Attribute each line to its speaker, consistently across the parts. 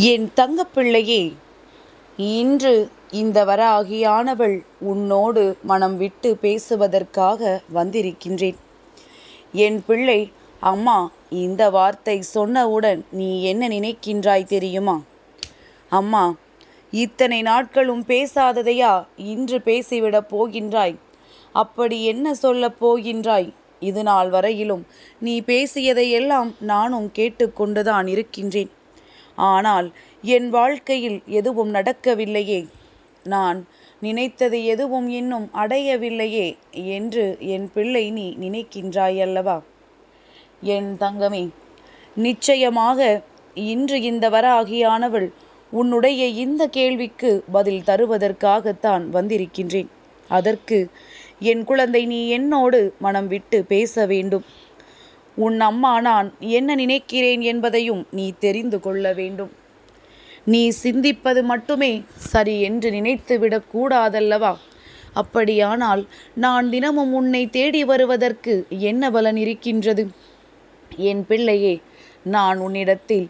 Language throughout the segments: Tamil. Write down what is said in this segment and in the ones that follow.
Speaker 1: என் தங்கப்பிள்ளையே இன்று இந்த வராகியானவள் உன்னோடு மனம் விட்டு பேசுவதற்காக வந்திருக்கின்றேன். என் பிள்ளை அம்மா இந்த வார்த்தை சொன்னவுடன் நீ என்ன நினைக்கின்றாய் தெரியுமா? அம்மா இத்தனை நாட்களும் பேசாததையா இன்று பேசிவிடப் போகின்றாய்? அப்படி என்ன சொல்லப் போகின்றாய்? இது நாள் வரையிலும் நீ பேசியதையெல்லாம் நானும் கேட்டுக்கொண்டுதான் இருக்கின்றேன். ஆனால் என் வாழ்க்கையில் எதுவும் நடக்கவில்லையே. நான் நினைத்தது எதுவும் இன்னும் அடையவில்லையே என்று என் பிள்ளை நீ நினைக்கின்றாயல்லவா? என் தங்கமே நிச்சயமாக இன்று இந்த வராகியானவள் உன்னுடைய இந்த கேள்விக்கு பதில் தருவதற்காகத்தான் வந்திருக்கின்றேன். அதற்கு என் குழந்தை நீ என்னோடு மனம் விட்டு பேச வேண்டும். உன் அம்மா நான் என்ன நினைக்கிறேன் என்பதையும் நீ தெரிந்து கொள்ள வேண்டும். நீ சிந்திப்பது மட்டுமே சரி என்று நினைத்து விடக்கூடாதல்லவா அப்படியானால் நான் தினமும் உன்னை தேடி வருவதற்கு என்ன பலன் இருக்கின்றது? என் பிள்ளையே நான் உன்னிடத்தில்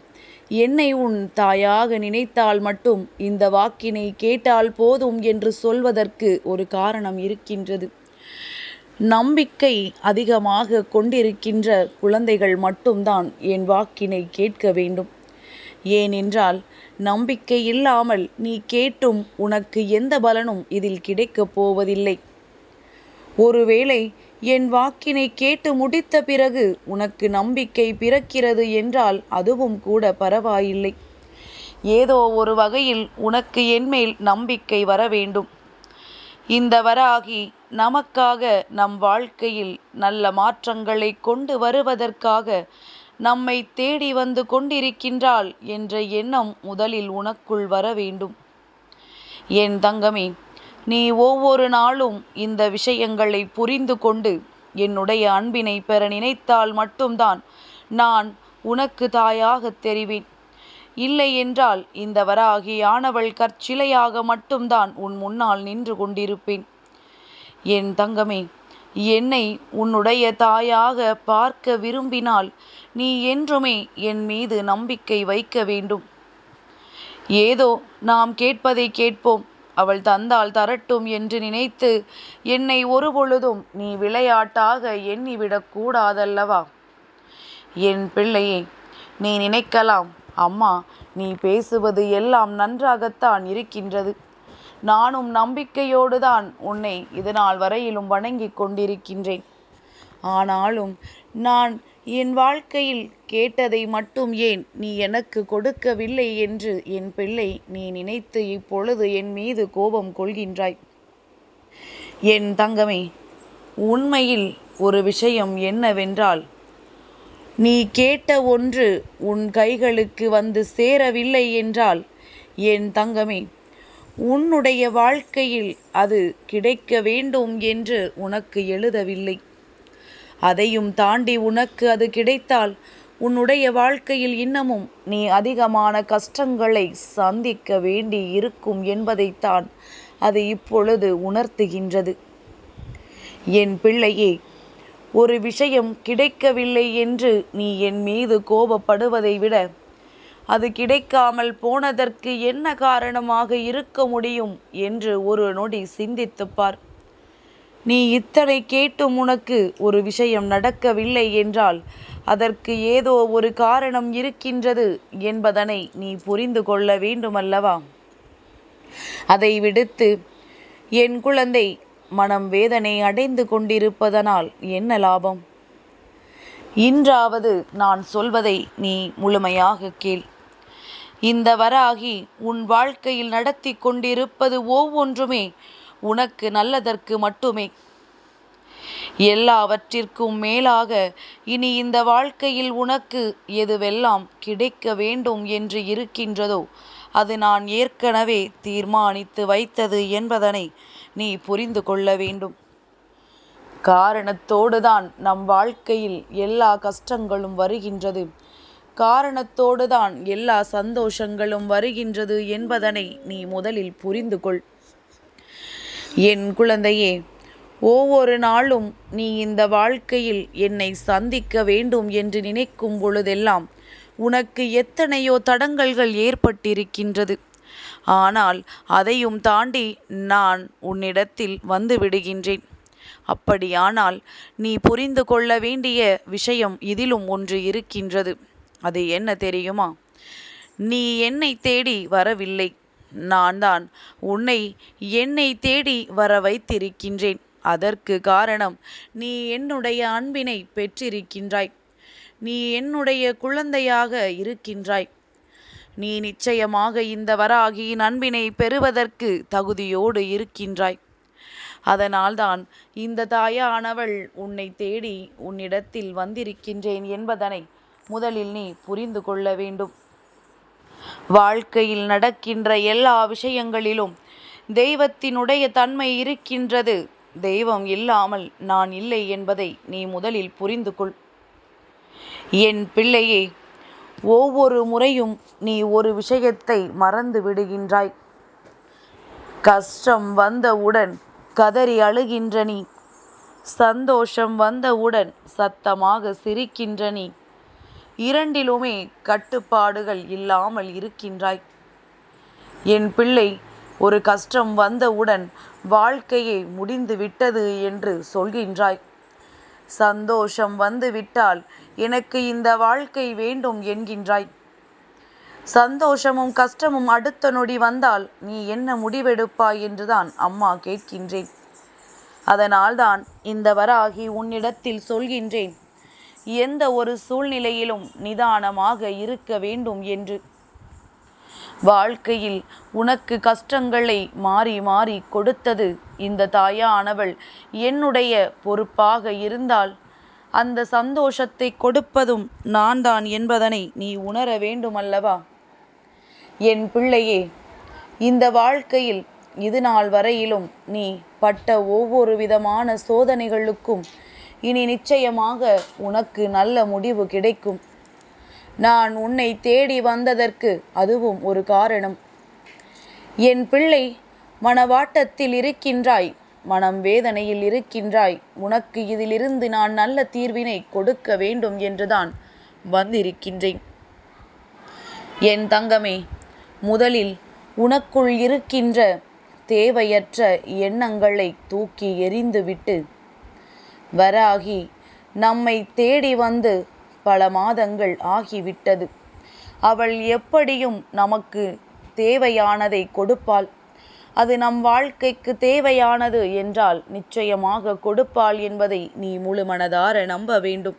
Speaker 1: என்னை உன் தாயாக நினைத்தால் மட்டும் இந்த வாக்கினை கேட்டால் போதும் என்று சொல்வதற்கு ஒரு காரணம் இருக்கின்றது. நம்பிக்கை அதிகமாக கொண்டிருக்கின்ற குழந்தைகள் மட்டும்தான் என் வாக்கினை கேட்க வேண்டும். ஏனென்றால் நம்பிக்கை இல்லாமல் நீ கேட்டும் உனக்கு எந்த பலனும் இதில் கிடைக்கப் போவதில்லை. ஒருவேளை என் வாக்கினை கேட்டு முடித்த பிறகு உனக்கு நம்பிக்கை பிறக்கிறது என்றால் அதுவும் கூட பரவாயில்லை. ஏதோ ஒரு வகையில் உனக்கு என்மேல் நம்பிக்கை வர வேண்டும். இந்த வராகி நமக்காக நம் வாழ்க்கையில் நல்ல மாற்றங்களை கொண்டு வருவதற்காக நம்மை தேடி வந்து கொண்டிருக்கின்றாள் என்ற எண்ணம் முதலில் உனக்குள் வர வேண்டும். என் தங்கமே நீ ஒவ்வொரு நாளும் இந்த விஷயங்களை புரிந்து கொண்டு என்னுடைய அன்பினை பெற நினைத்தால் மட்டும்தான் நான் உனக்கு தாயாக தெரிவேன். இல்லை என்றால் இந்த வராகியானவள் கற்சிலையாக மட்டும்தான் உன் முன்னால் நின்று கொண்டிருப்பேன். என் தங்கமே என்னை உன்னுடைய தாயாக பார்க்க விரும்பினால் நீ என்றுமே என் மீது நம்பிக்கை வைக்க வேண்டும். ஏதோ நாம் கேட்பதை கேட்போம் அவள் தந்தால் தரட்டும் என்று நினைத்து என்னை ஒருபொழுதும் நீ விளையாட்டாக எண்ணிவிடக் கூடாதல்லவா? என் பிள்ளையே நீ நினைக்கலாம் அம்மா நீ பேசுவது எல்லாம் நன்றாகத்தான் இருக்கின்றது. நானும் நம்பிக்கையோடு தான் உன்னை நாள் வரையிலும் வணங்கிக் கொண்டிருக்கின்றேன். ஆனாலும் நான் என் வாழ்க்கையில் கேட்டதை மட்டும் ஏன் நீ எனக்கு கொடுக்கவில்லை என்று என் பிள்ளை நீ நினைத்து இப்பொழுது என் மீது கோபம் கொள்கின்றாய். என் தங்கமே உண்மையில் ஒரு விஷயம் என்னவென்றால் நீ கேட்ட ஒன்று உன் கைகளுக்கு வந்து சேரவில்லை என்றால் என் தங்கமே உன்னுடைய வாழ்க்கையில் அது கிடைக்க வேண்டும் என்று உனக்கு எழுதவில்லை. அதையும் தாண்டி உனக்கு அது கிடைத்தால் உன்னுடைய வாழ்க்கையில் இன்னமும் நீ அதிகமான கஷ்டங்களை சந்திக்க வேண்டி இருக்கும் என்பதைத்தான் அது இப்பொழுது உணர்த்துகின்றது. என் பிள்ளையே ஒரு விஷயம் கிடைக்கவில்லை என்று நீ என் மீது கோபப்படுவதை விட அது கிடைக்காமல் போனதற்கு என்ன காரணமாக இருக்க முடியும் என்று ஒரு நொடி சிந்தித்துப்பார். நீ இத்தனை கேட்டும் உனக்கு ஒரு விஷயம் நடக்கவில்லை என்றால் அதற்கு ஏதோ ஒரு காரணம் இருக்கின்றது என்பதனை நீ புரிந்து கொள்ள வேண்டுமல்லவா? அதை விடுத்து என் குழந்தை மனம் வேதனை அடைந்து கொண்டிருப்பதனால் என்ன லாபம்? இன்றாவது நான் சொல்வதை நீ முழுமையாக கேள். இந்த வராகி உன் வாழ்க்கையில் நடத்தி கொண்டிருப்பது ஒவ்வொன்றுமே உனக்கு நல்லதற்கு மட்டுமே. எல்லாவற்றிற்கும் மேலாக இனி இந்த வாழ்க்கையில் உனக்கு எதுவெல்லாம் கிடைக்க வேண்டும் என்று இருக்கின்றதோ அது நான் ஏற்கனவே தீர்மானித்து வைத்தது என்பதனை நீ புரிந்து கொள்ள வேண்டும். காரணத்தோடு தான் நம் வாழ்க்கையில் எல்லா கஷ்டங்களும் வருகின்றது. காரணத்தோடு தான் எல்லா சந்தோஷங்களும் வருகின்றது என்பதனை நீ முதலில் புரிந்து கொள் என் குழந்தையே ஒவ்வொரு நாளும் நீ இந்த வாழ்க்கையில் என்னை சந்திக்க வேண்டும் என்று நினைக்கும் பொழுதெல்லாம் உனக்கு எத்தனையோ தடங்கல்கள் ஏற்பட்டிருக்கின்றது. ஆனால் அதையும் தாண்டி நான் உன்னிடத்தில் வந்து விடுகின்றேன். அப்படியானால் நீ புரிந்து கொள்ள வேண்டிய விஷயம் இதிலும் ஒன்று இருக்கின்றது. அது என்ன தெரியுமா? நீ என்னை தேடி வரவில்லை. நான் தான் உன்னை என்னை தேடி வர வைத்திருக்கின்றேன். அதற்கு காரணம் நீ என்னுடைய அன்பினை பெற்றிருக்கின்றாய். நீ என்னுடைய குழந்தையாக இருக்கின்றாய். நீ நிச்சயமாக இந்த வராகியின் அன்பினை பெறுவதற்கு தகுதியோடு இருக்கின்றாய். அதனால்தான் இந்த தாயானவள் உன்னை தேடி உன்னிடத்தில் வந்திருக்கின்றேன் என்பதனை முதலில் நீ புரிந்து கொள்ள வேண்டும். வாழ்க்கையில் நடக்கின்ற எல்லா விஷயங்களிலும் தெய்வத்தினுடைய தன்மை இருக்கின்றது. தெய்வம் இல்லாமல் நான் இல்லை என்பதை நீ முதலில் புரிந்து கொள். என் பிள்ளையே ஒவ்வொரு முறையும் நீ ஒரு விஷயத்தை மறந்து விடுகின்றாய். கஷ்டம் வந்தவுடன் கதறி அழுகின்ற நீ. சந்தோஷம் வந்தவுடன் சத்தமாக சிரிக்கின்ற நீ. இரண்டிலுமே கட்டுப்பாடுகள் இல்லாமல் இருக்கின்றாய். என் பிள்ளை ஒரு கஷ்டம் வந்தவுடன் வாழ்க்கையே முடிந்து விட்டது என்று சொல்கின்றாய். சந்தோஷம் வந்துவிட்டால் எனக்கு இந்த வாழ்க்கை வேண்டும் என்கின்றாய். சந்தோஷமும் கஷ்டமும் அடுத்த நொடி வந்தால் நீ என்ன முடிவெடுப்பாய் என்றுதான் அம்மா கேட்கின்றேன். அதனால்தான் இந்த வராகி உன்னிடத்தில் சொல்கின்றேன். எந்த ஒரு சூழ்நிலையிலும் நிதானமாக இருக்க வேண்டும் என்று. வாழ்க்கையில் உனக்கு கஷ்டங்களை மாறி மாறி கொடுத்தது இந்த தாயானவள். என்னுடைய பொறுப்பாக இருந்தால் அந்த சந்தோஷத்தை கொடுப்பதும் நான் தான் என்பதனை நீ உணர வேண்டுமல்லவா? என் பிள்ளையே இந்த வாழ்க்கையில் இது நாள் வரையிலும் நீ பட்ட ஒவ்வொரு விதமான சோதனைகளுக்கும் இனி நிச்சயமாக உனக்கு நல்ல முடிவு கிடைக்கும். நான் உன்னை தேடி வந்ததற்கு அதுவும் ஒரு காரணம். என் பிள்ளை மனவாட்டத்தில் இருக்கின்றாய் மனம் வேதனையில் இருக்கின்றாய். உனக்கு இதிலிருந்து நான் நல்ல தீர்வினை கொடுக்க வேண்டும் என்றுதான் வந்திருக்கின்றேன். என் தங்கமே முதலில் உனக்குள் இருக்கின்ற தேவையற்ற எண்ணங்களை தூக்கி எறிந்துவிட்டு வராகி நம்மை தேடி வந்து பல மாதங்கள் ஆகிவிட்டது. அவள் எப்படியும் நமக்கு தேவையானதை கொடுப்பாள். அது நம் வாழ்க்கைக்கு தேவையானது என்றால் நிச்சயமாக கொடுப்பாள் என்பதை நீ முழு மனதார நம்ப வேண்டும்.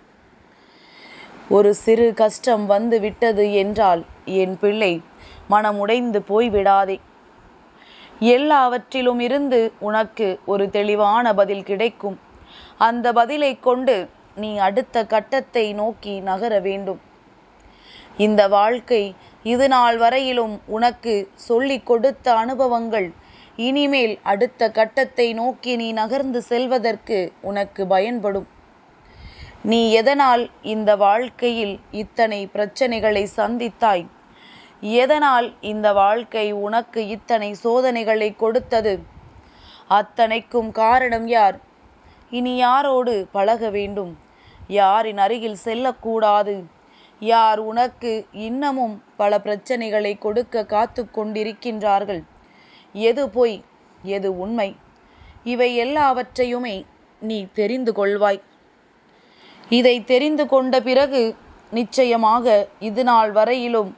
Speaker 1: ஒரு சிறு கஷ்டம் வந்து விட்டது என்றால் என் பிள்ளை மனமுடைந்து போய்விடாதே. எல்லாவற்றிலும் இருந்து உனக்கு ஒரு தெளிவான பதில் கிடைக்கும். அந்த பதிலை கொண்டு நீ அடுத்த கட்டத்தை நோக்கி நகர வேண்டும். இந்த வாழ்க்கை இது நாள் வரையிலும் உனக்கு சொல்லிக் கொடுத்த அனுபவங்கள். இனிமேல் அடுத்த கட்டத்தை நோக்கி நீ நகர்ந்து செல்வதற்கு உனக்கு பயன்படும். நீ எதனால் இந்த வாழ்க்கையில் இத்தனை பிரச்சனைகளை சந்தித்தாய்? எதனால் இந்த வாழ்க்கை உனக்கு இத்தனை சோதனைகளை கொடுத்தது? அத்தனைக்கும் காரணம் யார்? இனி யாரோடு பழக வேண்டும்? யாரின் அருகில் செல்லக்கூடாது? யார் உனக்கு இன்னமும் பல பிரச்சனைகளை கொடுக்க காத்து கொண்டிருக்கின்றார்கள்? எது பொய் எது உண்மை? இவை எல்லாவற்றையுமே நீ தெரிந்து கொள்வாய். இதை தெரிந்து கொண்ட பிறகு நிச்சயமாக இது நாள் வரையிலும்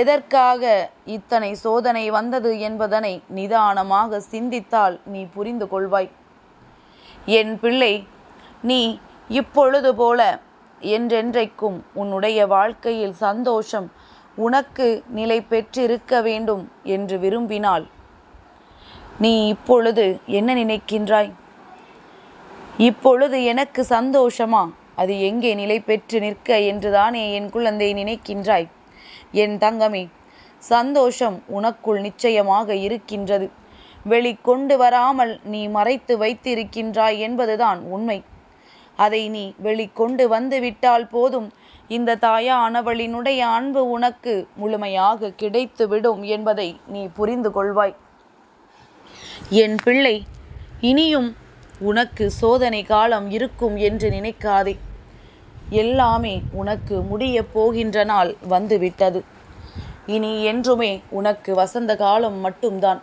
Speaker 1: எதற்காக இத்தனை சோதனை வந்தது என்பதனை நிதானமாக சிந்தித்தால் நீ புரிந்து கொள்வாய். என் பிள்ளை நீ இப்பொழுது போல என்றென்றைக்கும் உன்னுடைய வாழ்க்கையில் சந்தோஷம் உனக்கு நிலை பெற்றிருக்க வேண்டும் என்று விரும்பினால் நீ இப்பொழுது என்ன நினைக்கின்றாய்? இப்பொழுது எனக்கு சந்தோஷமா? அது எங்கே நிலை பெற்று நிற்க என்றுதானே என் குழந்தை நினைக்கின்றாய்? என் தங்கமே சந்தோஷம் உனக்குள் நிச்சயமாக இருக்கின்றது. வெளிக்கொண்டு வராமல் நீ மறைத்து வைத்திருக்கின்றாய் என்பதுதான் உண்மை. அதை நீ வெளிக்கொண்டு வந்து விட்டால் போதும். இந்த தாயானவளினுடைய அன்பு உனக்கு முழுமையாக கிடைத்துவிடும் என்பதை நீ புரிந்து கொள்வாய். என் பிள்ளை இனியும் உனக்கு சோதனை காலம் இருக்கும் என்று நினைக்காதே. எல்லாமே உனக்கு முடியப் போகின்ற நாள் வந்துவிட்டது. இனி என்றுமே உனக்கு வசந்த காலம் மட்டும்தான்.